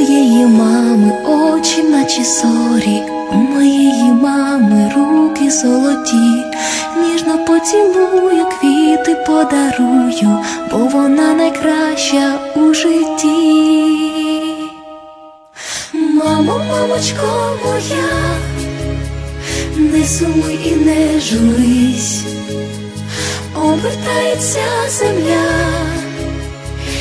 моєї мами очі, наче зорі, у моєї мами руки золоті, ніжно поцілую, квіти подарую, бо вона найкраща у житті. Мамо, мамочко моя, не сумуй і не журись, обертається земля,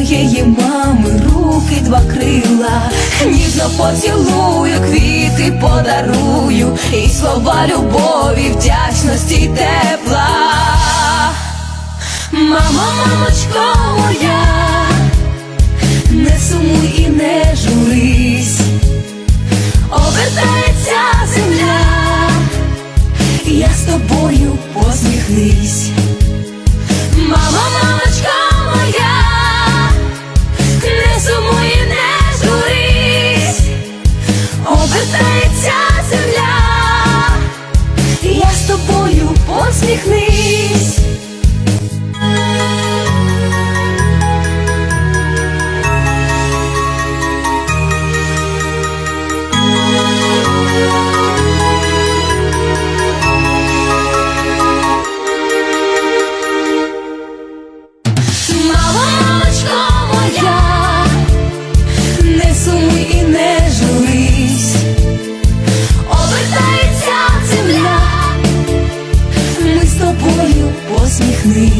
моєї мами руки два крила, ніжно поцілую, квіти подарую, і слова любові, вдячності й тепла. Мама, мамочко моя, не сумуй і не журись, обертається земля я з тобою посміхнись. Посміхнись free.